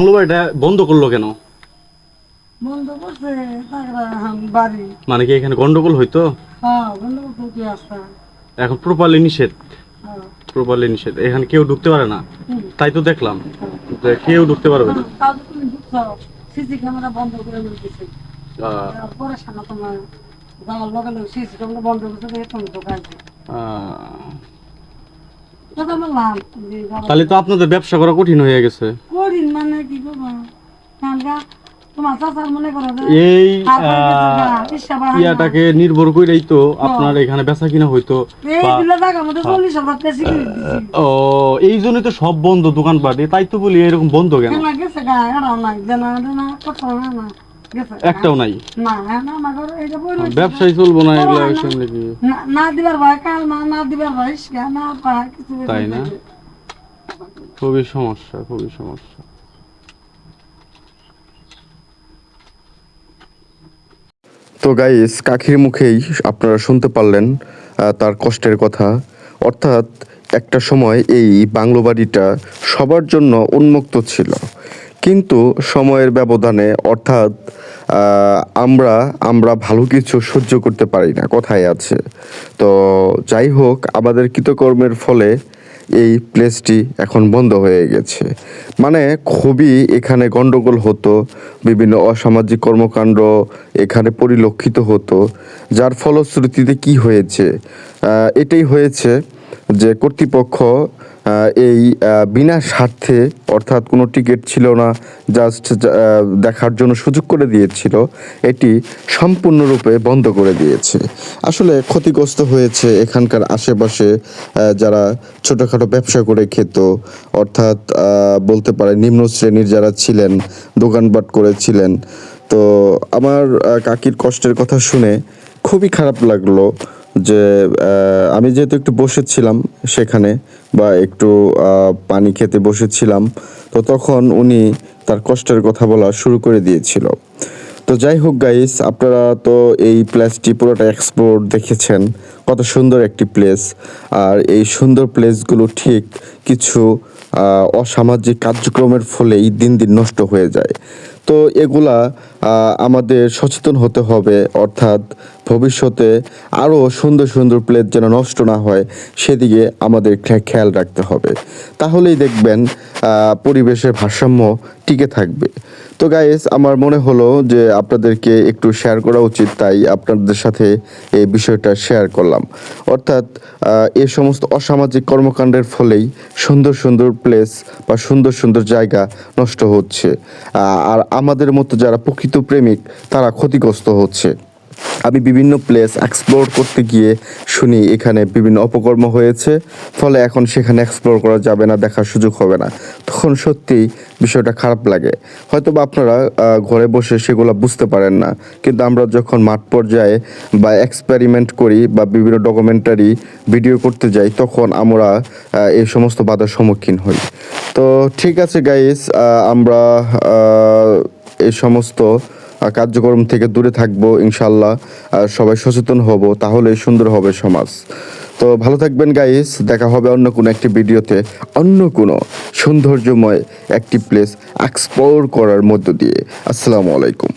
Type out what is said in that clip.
Bungalow বাড়িটা বন্ধ করল কেন? বন্ধ করছে বাড়ি। মানে কি এখানে গন্ডগোল হইতো? হ্যাঁ এখন প্রপারলি নিষেধ। হ্যাঁ। প্রপারলি নিষেধ। এখানে কেউ ঢুকতে পারে না। তাই তো দেখলাম যে কেউ ঢুকতে পারবে না। তাও তো তুমি ঢুকছো সিসি ক্যামেরা বন্ধ করে দিতেছে পরে সামনে তোমার যাওয়ার লগে লগে সিসি ক্যামেরা বন্ধ করতে দেখে তুমি দোকান আহ, কথা বললাম যে বাবা, তাহলে তো আপনাদের ব্যবসা করা কঠিন হয়ে গেছে। করিন মানে কি করব কারণটা তোমার চাচার মনে করো যে এই হয়ে। ইয়াটাকে নির্ভর করেই তো আপনার এখানে বেচা কিনা হইতো দিছি ও এই জন্যই তো সব বন্ধ দোকানপাটে তাই তো বলি এরকম বন্ধ কেন। একটাও নাই। ব্যবসায় চলবো না এগুলো সামনে কি না না দিবার ভাই কাল না দিবার ভাই না কিছু তাই না? খুবই সমস্যা খুবই সমস্যা তো গাইস কাকির মুখেই আপনারা শুনতে পারলেন তার কষ্টের কথা। অর্থাৎ একটা সময় এই বাংলো বাড়িটা সবার জন্য উন্মুক্ত ছিল। কিন্তু সময়ের ব্যবধানে, অর্থাৎ আমরা আমরা ভালো কিছু সহ্য করতে পারি না কথায় আছে। তো যাই হোক, আমাদের কৃতকর্মের ফলে এই প্লেসটি এখন বন্ধ হয়ে গেছে। মানে খুবই এখানে গন্ডগোল হতো, বিভিন্ন অসামাজিক কর্মকাণ্ড এখানে পরিলক্ষিত হতো, যার ফলশ্রুতিতে কি হয়েছে? এটাই হয়েছে যে কর্তৃপক্ষ এই বিনা স্বার্থে, অর্থাৎ কোনো টিকিট ছিল না জাস্ট দেখার জন্য সুযোগ করে দিয়েছিল, এটি সম্পূর্ণরূপে বন্ধ করে দিয়েছে। আসলে ক্ষতিগ্রস্ত হয়েছে এখানকার আশেপাশে যারা ছোটোখাটো ব্যবসা করে খেত, অর্থাৎ বলতে পারে নিম্ন শ্রেণির যারা ছিলেন দোকানপাট করেছিলেন। তো আমার কাকির কষ্টের কথা শুনে খুবই খারাপ লাগল যে আমি যেহেতু একটু বসেছিলাম সেখানে বা একটু পানি খেতে বসেছিলাম, তো তখন উনি তার কষ্টের কথা বলা শুরু করে দিয়েছিল। তো যাই হোক গাইস আপনারা তো এই প্লেসটি পুরোটা এক্সপ্লোর দেখেছেন, কত সুন্দর একটি প্লেস আর এই সুন্দর প্লেসগুলো ঠিক কিছু অসামাজিক কার্যক্রমের ফলেই দিন দিন নষ্ট হয়ে যায়। তো এগুলা আমাদের সচেতন হতে হবে, অর্থাৎ ভবিষ্যতে আরও সুন্দর সুন্দর প্লেস যেন নষ্ট না হয়, সেদিকে আমাদের খেয়াল রাখতে হবে। তাহলেই দেখবেন পরিবেশের ভারসাম্য টিকে থাকবে। তো গাইস আমার মনে হলো যে আপনাদেরকে একটু শেয়ার করা উচিত, তাই আপনাদের সাথে এই বিষয়টা শেয়ার করলাম। অর্থাৎ এ সমস্ত অসামাজিক কর্মকাণ্ডের ফলেই সুন্দর সুন্দর প্লেস বা সুন্দর সুন্দর জায়গা নষ্ট হচ্ছে। আর আমাদের মতো যারা প্রকৃত প্রেমিক, তারা ক্ষতিগ্রস্ত হচ্ছে। আমি বিভিন্ন প্লেস এক্সপ্লোর করতে গিয়ে শুনি, এখানে বিভিন্ন অপকর্ম হয়েছে, ফলে এখন সেখানে এক্সপ্লোর করা যাবে না, দেখার সুযোগ হবে না। তখন সত্যিই বিষয়টা খারাপ লাগে। হয়তো বা আপনারা ঘরে বসে সেগুলো বুঝতে পারেন না, কিন্তু আমরা যখন মাঠ পর্যায়ে বা এক্সপেরিমেন্ট করি বা বিভিন্ন ডকুমেন্টারি ভিডিও করতে যাই, তখন আমরা এই সমস্ত বাধার সম্মুখীন হই। তো ঠিক আছে গাইস আমরা এই সমস্ত কার্যক্রম থেকে দূরে থাকব ইনশাল্লাহ সবাই সচেতন হব তাহলে সুন্দর হবে সমাজ। তো ভালো থাকবেন গাইস দেখা হবে অন্য কোনো একটি ভিডিওতে, অন্য কোনো সৌন্দর্যময় একটি প্লেস এক্সপ্লোর করার মধ্য দিয়ে। আসসালামু আলাইকুম।